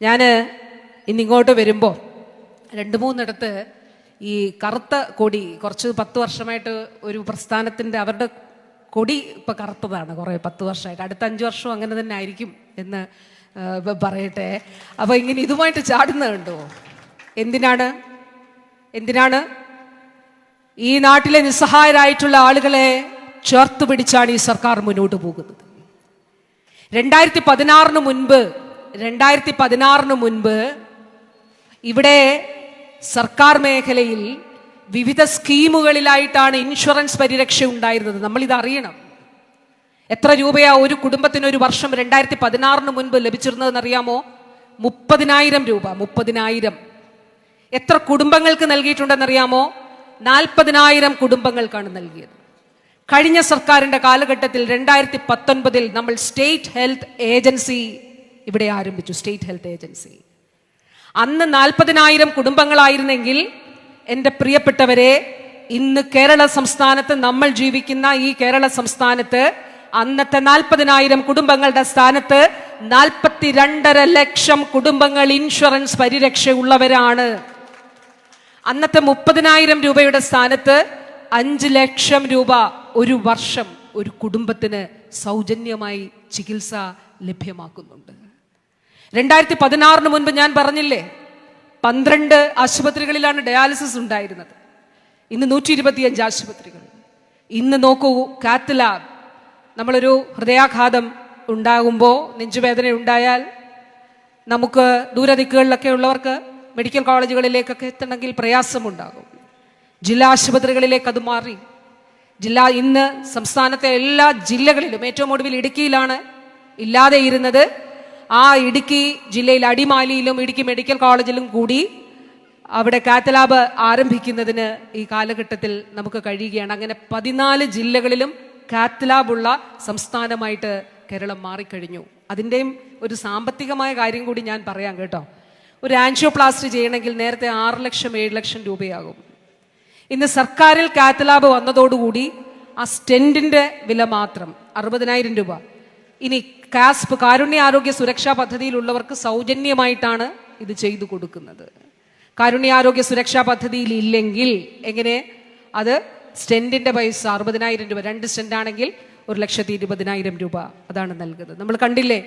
ഞാൻ ഇന്നിങ്ങോട്ട് വരുമ്പോൾ രണ്ട് മൂന്നിടത്ത് ഈ കറുത്ത കൊടി കുറച്ച് പത്ത് വർഷമായിട്ട് ഒരു പ്രസ്ഥാനത്തിന്റെ അവരുടെ കൊടി ഇപ്പം കറുത്തതാണ് കുറേ പത്ത് വർഷമായിട്ട്. അടുത്ത അഞ്ച് വർഷം അങ്ങനെ തന്നെ ആയിരിക്കും എന്ന് പറയട്ടെ. അപ്പോൾ ഇങ്ങനെ ഇതുമായിട്ട് ചാടുന്നത് കണ്ടോ? എന്തിനാണ്? എന്തിനാണ്? ഈ നാട്ടിലെ നിസ്സഹായരായിട്ടുള്ള ആളുകളെ ചേർത്ത് പിടിച്ചാണ് ഈ സർക്കാർ മുന്നോട്ട് പോകുന്നത്. രണ്ടായിരത്തി പതിനാറിന് മുൻപ് രണ്ടായിരത്തി പതിനാറിന് മുൻപ് ഇവിടെ സർക്കാർ മേഖലയിൽ വിവിധ സ്കീമുകളിലായിട്ടാണ് ഇൻഷുറൻസ് പരിരക്ഷ ഉണ്ടായിരുന്നത്. നമ്മൾ ഇത് അറിയണം എത്ര രൂപയാ ഒരു കുടുംബത്തിന് ഒരു വർഷം രണ്ടായിരത്തി പതിനാറിന് മുൻപ് ലഭിച്ചിരുന്നതെന്ന് അറിയാമോ മുപ്പതിനായിരം രൂപ മുപ്പതിനായിരം. എത്ര കുടുംബങ്ങൾക്ക് നൽകിയിട്ടുണ്ടെന്നറിയാമോ? നാൽപ്പതിനായിരം കുടുംബങ്ങൾക്കാണ് നൽകിയത്. കഴിഞ്ഞ സർക്കാരിന്റെ കാലഘട്ടത്തിൽ രണ്ടായിരത്തി പത്തൊൻപതിൽ നമ്മൾ സ്റ്റേറ്റ് ഹെൽത്ത് ഏജൻസി ഇവിടെ ആരംഭിച്ചു സ്റ്റേറ്റ് ഹെൽത്ത് ഏജൻസി അന്ന് നാൽപ്പതിനായിരം കുടുംബങ്ങളായിരുന്നെങ്കിൽ എന്റെ പ്രിയപ്പെട്ടവരെ ഇന്ന് കേരള സംസ്ഥാനത്ത് നമ്മൾ ജീവിക്കുന്ന ഈ കേരള സംസ്ഥാനത്ത് അന്നത്തെ നാൽപ്പതിനായിരം കുടുംബങ്ങളുടെ സ്ഥാനത്ത് നാൽപ്പത്തിരണ്ടര ലക്ഷം കുടുംബങ്ങൾ ഇൻഷുറൻസ് പരിരക്ഷ ഉള്ളവരാണ് അന്നത്തെ മുപ്പതിനായിരം രൂപയുടെ സ്ഥാനത്ത് അഞ്ച് ലക്ഷം രൂപ ഒരു വർഷം ഒരു കുടുംബത്തിന് സൗജന്യമായി ചികിത്സ ലഭ്യമാക്കുന്നുണ്ട്. രണ്ടായിരത്തി പതിനാറിന് മുൻപ് ഞാൻ പറഞ്ഞില്ലേ? പന്ത്രണ്ട് ആശുപത്രികളിലാണ് ഡയാലിസിസ് ഉണ്ടായിരുന്നത്. ഇന്ന് നൂറ്റി ഇരുപത്തിയഞ്ച് ആശുപത്രികൾ. ഇന്ന് നോക്കൂ കാത്ത് നമ്മളൊരു ഹൃദയാഘാതം ഉണ്ടാകുമ്പോൾ നെഞ്ചുവേദന ഉണ്ടായാൽ നമുക്ക് ദൂരദിക്കുകളിലൊക്കെ ഉള്ളവർക്ക് മെഡിക്കൽ കോളേജുകളിലേക്കൊക്കെ എത്തണമെങ്കിൽ പ്രയാസമുണ്ടാകും. ജില്ലാ ആശുപത്രികളിലേക്ക് അത് മാറി. ജില്ലാ ഇന്ന് സംസ്ഥാനത്തെ എല്ലാ ജില്ലകളിലും ഏറ്റവും ഒടുവിൽ ഇടുക്കിയിലാണ് ഇല്ലാതെ ഇരുന്നത് ആ ഇടുക്കി ജില്ലയിൽ അടിമാലിയിലും ഇടുക്കി മെഡിക്കൽ കോളേജിലും കൂടി അവിടെ കാത്തലാബ് ആരംഭിക്കുന്നതിന് ഈ കാലഘട്ടത്തിൽ നമുക്ക് കഴിയുകയാണ്. അങ്ങനെ പതിനാല് ജില്ലകളിലും കാത്തലാബുള്ള സംസ്ഥാനമായിട്ട് കേരളം മാറിക്കഴിഞ്ഞു. അതിന്റെയും ഒരു സാമ്പത്തികമായ കാര്യം കൂടി ഞാൻ പറയാം കേട്ടോ. ഒരു ആൻഷിയോപ്ലാസ്റ്റ് ചെയ്യണമെങ്കിൽ നേരത്തെ ആറ് ലക്ഷം ഏഴ് ലക്ഷം രൂപയാകും. ഇന്ന് സർക്കാരിൽ കാത്തലാബ് വന്നതോടുകൂടി ആ സ്റ്റെന്റിന്റെ വില മാത്രം അറുപതിനായിരം രൂപ. ഇനി കാസ്പ് കാരുണ്യ ആരോഗ്യ സുരക്ഷാ പദ്ധതിയിലുള്ളവർക്ക് സൗജന്യമായിട്ടാണ് ഇത് ചെയ്തു കൊടുക്കുന്നത്. കാരുണ്യ ആരോഗ്യ സുരക്ഷാ പദ്ധതിയിൽ ഇല്ലെങ്കിൽ എങ്ങനെ? അത് സ്റ്റെന്റിന്റെ പൈസ അറുപതിനായിരം രൂപ രണ്ട് സ്റ്റെന്റ് ആണെങ്കിൽ ഒരു ലക്ഷത്തി ഇരുപതിനായിരം രൂപ അതാണ് നൽകുന്നത്. നമ്മൾ കണ്ടില്ലേ?